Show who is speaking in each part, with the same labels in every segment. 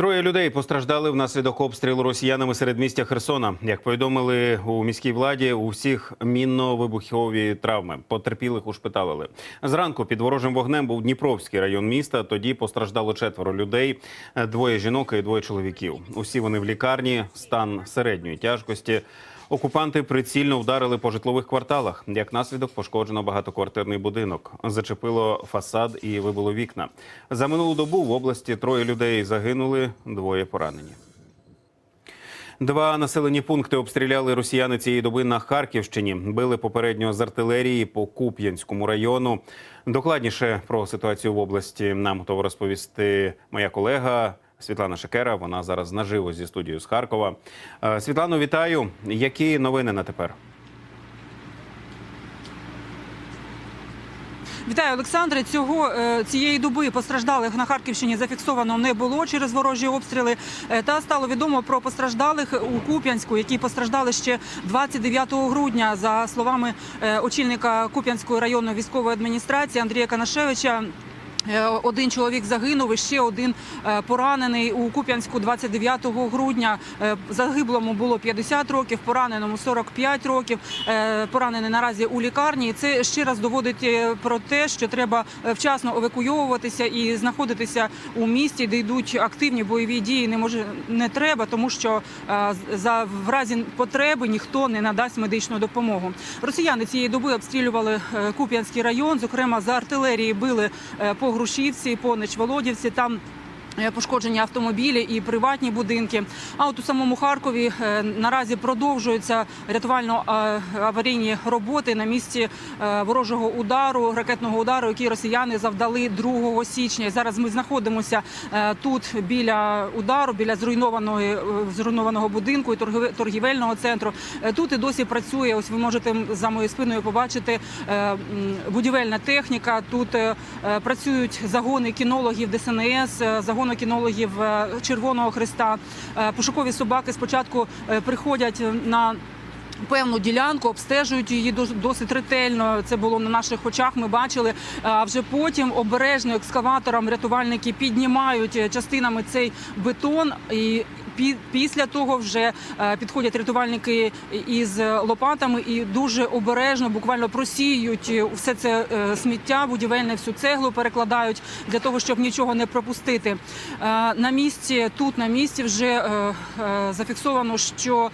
Speaker 1: Троє людей постраждали внаслідок обстрілу росіянами серед містя Херсона. Як повідомили у міській владі, у всіх мінно-вибухові травми потерпілих ушпиталили. Зранку під ворожим вогнем був Дніпровський район міста. Тоді постраждало четверо людей: двоє жінок і двоє чоловіків. Усі вони в лікарні, стан середньої тяжкості. Окупанти прицільно вдарили по житлових кварталах. Як наслідок пошкоджено багатоквартирний будинок. Зачепило фасад і вибило вікна. За минулу добу в області троє людей загинули, двоє поранені. Два населені пункти обстріляли росіяни цієї доби на Харківщині. Били попередньо з артилерії по Куп'янському району. Докладніше про ситуацію в області нам готова розповісти моя колега Світлана Шекера. Вона зараз наживо зі студією з Харкова. Е, Світлано, вітаю. Які новини на тепер?
Speaker 2: Вітаю, Олександре. Цього е, цієї доби постраждалих на Харківщині зафіксовано не було через ворожі обстріли. Е, Та стало відомо про постраждалих у Куп'янську, які постраждали ще 29 грудня. За словами очільника Куп'янської районної військової адміністрації Андрія Канашевича. Е, Один чоловік загинув, і ще один е, поранений у Куп'янську 29 грудня. Е, Загиблому було 50 років, пораненому 45 років. Поранений наразі у лікарні. І Це ще раз доводить про те, що треба вчасно евакуйовуватися і знаходитися у місті, де йдуть активні бойові дії. Не може не треба, тому що за в разі потреби ніхто не надасть медичну допомогу. Росіяни цієї доби обстрілювали Куп'янський район. Зокрема, за артилерії били е, Грушівці, по Нечволодівці. Там Пошкоджені автомобілі і приватні будинки. А от у самому Харкові е, наразі продовжуються рятувально-аварійні роботи на місці е, ворожого удару, ракетного удару, який росіяни завдали 2 січня. Зараз ми знаходимося е, тут біля удару, біля зруйнованої е, зруйнованого будинку і торгівельного центру. Е, Тут і досі працює. Ось ви можете за моєю спиною побачити е, будівельна техніка. Тут е, е, працюють загони кінологів ДСНС, е, загони кінологів е, Червоного Христа. Е, Пошукові собаки спочатку е, приходять на Певну ділянку обстежують її дос- досить ретельно. Це було на наших очах. Ми бачили. А вже потім обережно екскаватором рятувальники піднімають частинами цей бетон і. Пі- Після того вже е, підходять рятувальники із лопатами і дуже обережно, буквально просіюють е, все це е, сміття, будівельне всю цеглу перекладають для того, щоб нічого не пропустити. На місці тут на місці вже зафіксовано, що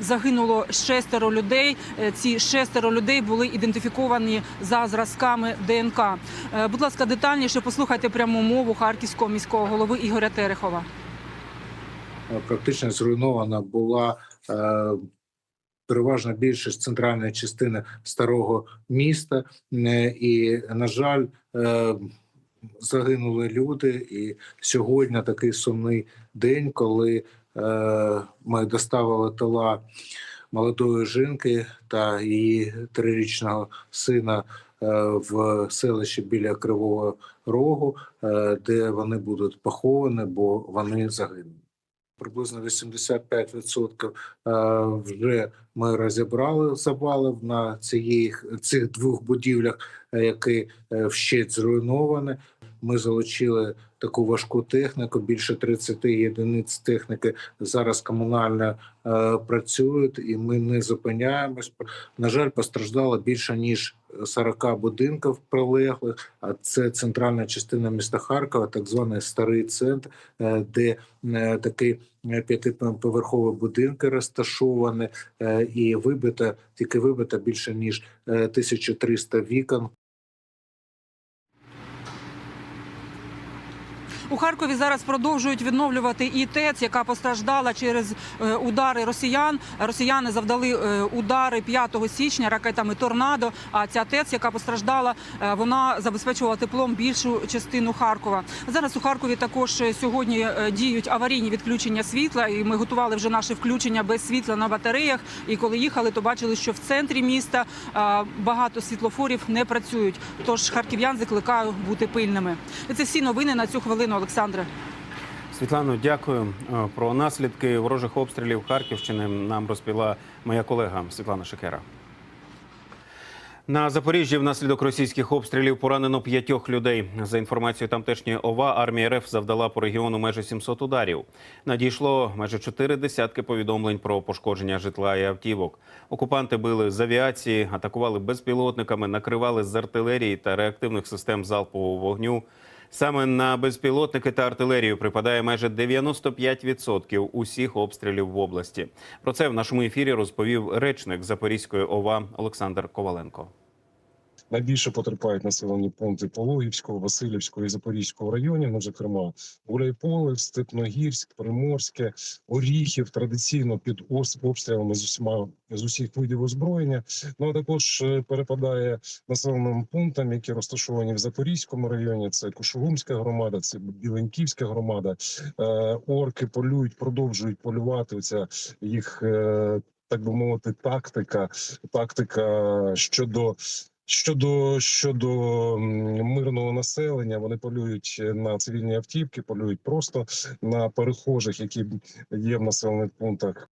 Speaker 2: загинуло шестеро людей. Ці шестеро людей були ідентифіковані за зразками ДНК. Будь ласка, детальніше послухайте пряму мову харківського міського голови Ігоря Терехова.
Speaker 3: Практично зруйнована була е, переважна більшість центральної частини старого міста, Е, і, на жаль, е, загинули люди. І сьогодні такий сумний день, коли е, ми доставили тіла молодої жінки та її трирічного сина. е, В селищі біля Кривого Рогу, е, де вони будуть поховані, бо вони загинули приблизно 85% е, вже ми розібрали завалів на цієї, цих двох будівлях, е, які е, вщент зруйновані. Ми залучили таку важку техніку, більше 30 єдиниць техніки зараз комунально е, працюють, і ми не зупиняємось. На жаль, постраждало більше ніж 40 будинків прилеглих. А це центральна частина міста Харкова, так званий старий центр, е, де е, такий е, п'ятиповерхові будинки розташовані, е, і вибито тільки вибито більше ніж е, 1300 вікон.
Speaker 2: У Харкові зараз продовжують відновлювати і ТЕЦ, яка постраждала через е, удари росіян. Росіяни завдали е, удари 5 січня ракетами торнадо. А ця ТЕЦ, яка постраждала, е, вона забезпечувала теплом більшу частину Харкова. Зараз у Харкові також сьогодні діють аварійні відключення світла, і ми готували вже наше включення без світла на батареях. І коли їхали, то бачили, що в центрі міста багато світлофорів не працюють. Тож харків'ян закликаю бути пильними. Це всі новини на цю хвилину, Олександре.
Speaker 1: Світлано, дякую. Е, Про наслідки ворожих обстрілів Харківщини нам розповіла моя колега Світлана Шекера. На Запоріжжі внаслідок російських обстрілів поранено п'ятьох людей. За інформацією тамтешньої ОВА, армія РФ завдала по регіону майже 700 ударів. Надійшло майже чотири десятки повідомлень про пошкодження житла і автівок. Окупанти били з авіації, атакували безпілотниками, накривали з артилерії та реактивних систем залпового вогню. Саме на безпілотники та артилерію припадає майже 95% усіх обстрілів в області. Про це в нашому ефірі розповів речник Запорізької ОВА Олександр Коваленко.
Speaker 4: Найбільше потерпають населені пункти Пологівського, Васильівського і Запорізького районів. Ну, зокрема, Гуляйполе, Степногірськ, Приморське, Оріхів традиційно під обстрілами з усіма з усіх видів озброєння. Ну а також е, перепадає населеним пунктам, які розташовані в Запорізькому районі. Це Кушугумська громада, це Біленьківська громада. Е, Орки полюють, продовжують полювати. Ця їх. е, Так би мовити, тактика, тактика щодо Щодо щодо мирного населення, вони полюють на цивільні автівки, полюють просто на перехожих, які є в населених пунктах.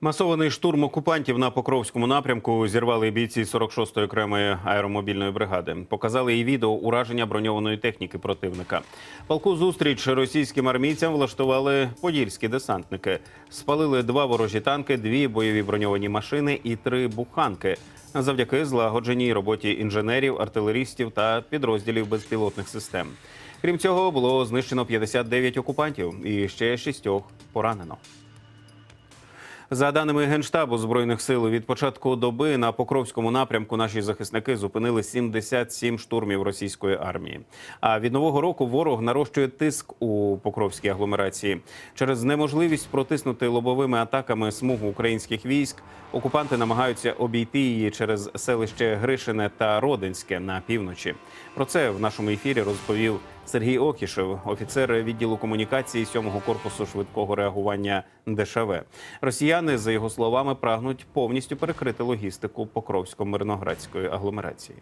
Speaker 1: Масований штурм окупантів на Покровському напрямку зірвали бійці 46-ї окремої аеромобільної бригади. Показали і відео ураження броньованої техніки противника. Палку зустріч російським армійцям влаштували подільські десантники. Спалили два ворожі танки, дві бойові броньовані машини і три буханки. Завдяки злагодженій роботі інженерів, артилерістів та підрозділів безпілотних систем. Крім цього, було знищено 59 окупантів і ще шістьох поранено. За даними генштабу збройних сил, від початку доби на Покровському напрямку наші захисники зупинили 77 штурмів російської армії. А від нового року ворог нарощує тиск у Покровській агломерації через неможливість протиснути лобовими атаками смугу українських військ. Окупанти намагаються обійти її через селище Гришине та Родинське на півночі. Про це в нашому ефірі розповів Сергій Окішев, офіцер відділу комунікації 7-го корпусу швидкого реагування ДШВ. Росіяни, за його словами, прагнуть повністю перекрити логістику Покровсько-Мирноградської агломерації.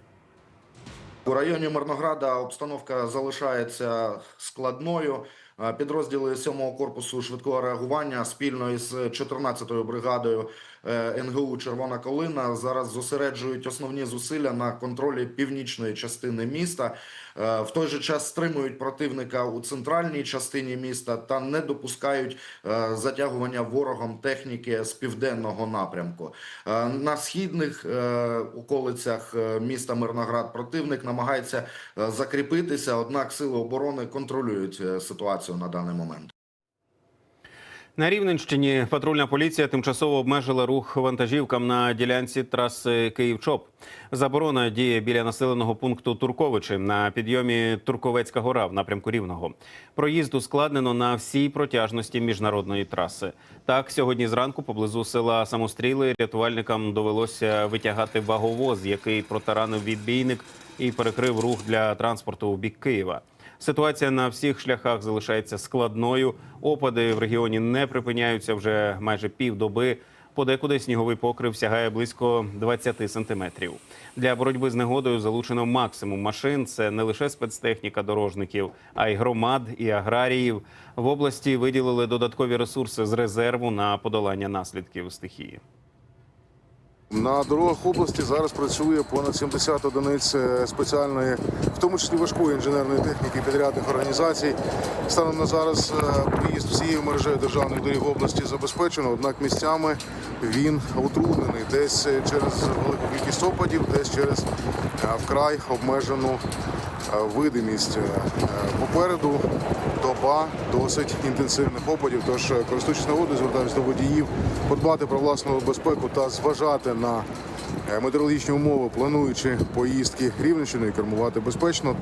Speaker 5: У районі Мирнограда обстановка залишається складною. Е, Підрозділи 7-го корпусу швидкого реагування спільно із 14-ю бригадою е, НГУ Червона Колина зараз зосереджують основні зусилля на контролі північної частини міста. Е, В той же час стримують противника у центральній частині міста та не допускають затягування ворогом техніки з південного напрямку. На східних околицях міста Мирноград противник намагається закріпитися, однак сили оборони контролюють е, ситуацію на даний момент.
Speaker 1: На Рівненщині патрульна поліція тимчасово обмежила рух вантажівкам на ділянці траси Київ-Чоп. Заборона діє біля населеного пункту Турковичі на підйомі Турковецька гора в напрямку Рівного. Проїзд ускладнено на всій протяжності міжнародної траси. Так, сьогодні зранку поблизу села Самостріли рятувальникам довелося витягати ваговоз, який протаранив відбійник і перекрив рух для транспорту у бік Києва. Ситуація на всіх шляхах залишається складною. Опади в регіоні не припиняються вже майже півдоби. Подекуди сніговий покрив сягає близько 20 сантиметрів. Для боротьби з негодою залучено максимум машин. Це не лише спецтехніка дорожників, а й громад і аграріїв. В області виділили додаткові ресурси з резерву на подолання наслідків стихії.
Speaker 6: На дорогах області зараз працює понад 70 одиниць е, спеціальної, в тому числі важкої інженерної техніки підрядних організацій. Станом на зараз е, проїзд всією мережею державних доріг області забезпечено, однак місцями він утруднений десь е, через велику кількість опадів, десь через вкрай обмежену видимість. Попереду доба досить інтенсивних опадів. Тож, е, користуючись нагодою, звертаюся до водіїв подбати про власну безпеку та зважати на е, метеорологічні умови, плануючи поїздки Рівненщиною, кермувати безпечно.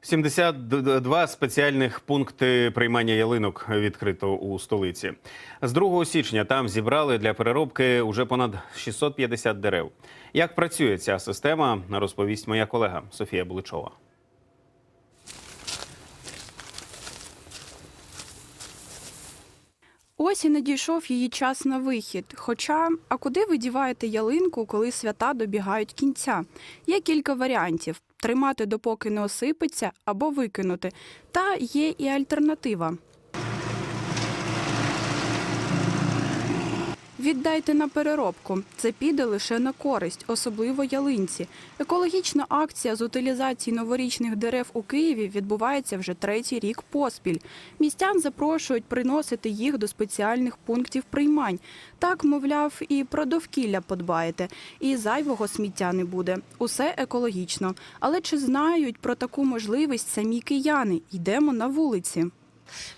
Speaker 1: 72 спеціальних пункти приймання ялинок відкрито у столиці. З 2 січня там зібрали для переробки уже понад 650 дерев. Як працює ця система, розповість моя колега Софія Буличова.
Speaker 7: Ось не дійшов її час на вихід. Хоча, а куди ви діваєте ялинку, коли свята добігають кінця? Є кілька варіантів: тримати допоки не осипеться або викинути. Та є і альтернатива. Віддайте на переробку. Це піде лише на користь, особливо ялинці. Екологічна акція з утилізації новорічних дерев у Києві відбувається вже третій рік поспіль. Містян запрошують приносити їх до спеціальних пунктів приймань. Так, мовляв, і про довкілля подбаєте, і зайвого сміття не буде. Усе екологічно. Але чи знають про таку можливість самі кияни? Йдемо на вулиці.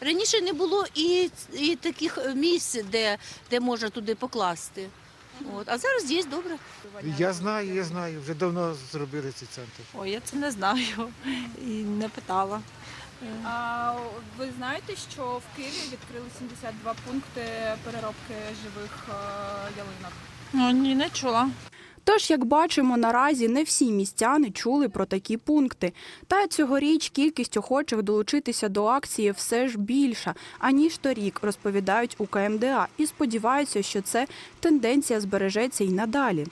Speaker 8: Раніше не було і, і таких е, місць, де, де можна туди покласти. От. А зараз є добре.
Speaker 9: Я знаю, я знаю. Вже давно зробили цей центр.
Speaker 10: Ой, я це не знаю і не питала.
Speaker 11: А ви знаєте, що в Києві відкрили 72 пункти переробки живих е, ялинок?
Speaker 10: Ну ні, не чула.
Speaker 7: Тож, як бачимо, наразі не всі містяни чули про такі пункти. Та цьогоріч кількість охочих долучитися до акції все ж більша, аніж торік, розповідають у КМДА, і сподіваються, що це тенденція збережеться й надалі.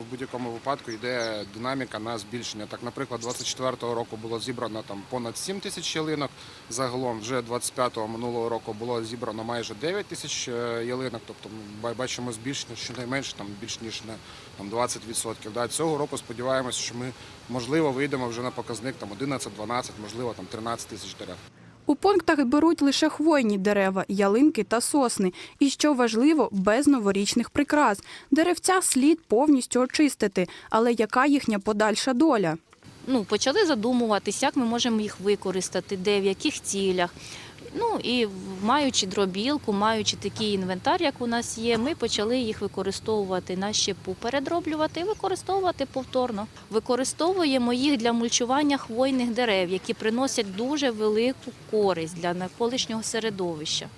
Speaker 12: В будь-якому випадку йде динаміка на збільшення. Так, наприклад, 24-го року було зібрано там понад 7 тисяч ялинок. Загалом вже 25-го минулого року було зібрано майже 9 тисяч е, ялинок. Тобто ми бачимо збільшення щонайменше там більш ніж на там 20%. Да, цього року сподіваємося, що ми можливо вийдемо вже на показник там 11-12, можливо там 13 тисяч дерев.
Speaker 7: У пунктах беруть лише хвойні дерева, ялинки та сосни. І що важливо, без новорічних прикрас. Деревця слід повністю очистити. Але яка їхня подальша доля?
Speaker 8: Ну, почали задумуватись, як ми можемо їх використати, де, в яких цілях. Ну і маючи дробілку, маючи такий інвентар, як у нас є, ми почали їх використовувати на щепу, передроблювати і використовувати повторно. Використовуємо їх для мульчування хвойних дерев, які приносять дуже велику користь для навколишнього середовища.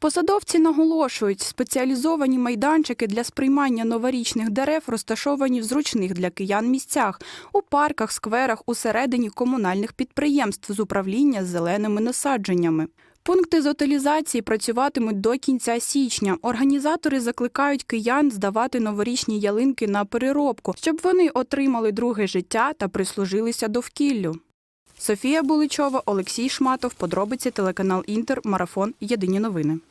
Speaker 7: Посадовці наголошують, спеціалізовані майданчики для сприймання новорічних дерев розташовані в зручних для киян місцях у парках, скверах, усередині комунальних підприємств з управління зеленими насадженнями. Пункти з утилізації працюватимуть до кінця січня. Організатори закликають киян здавати новорічні ялинки на переробку, щоб вони отримали друге життя та прислужилися довкіллю. Софія Буличова, Олексій Шматов, подробиці телеканал Інтер, марафон. Єдині новини.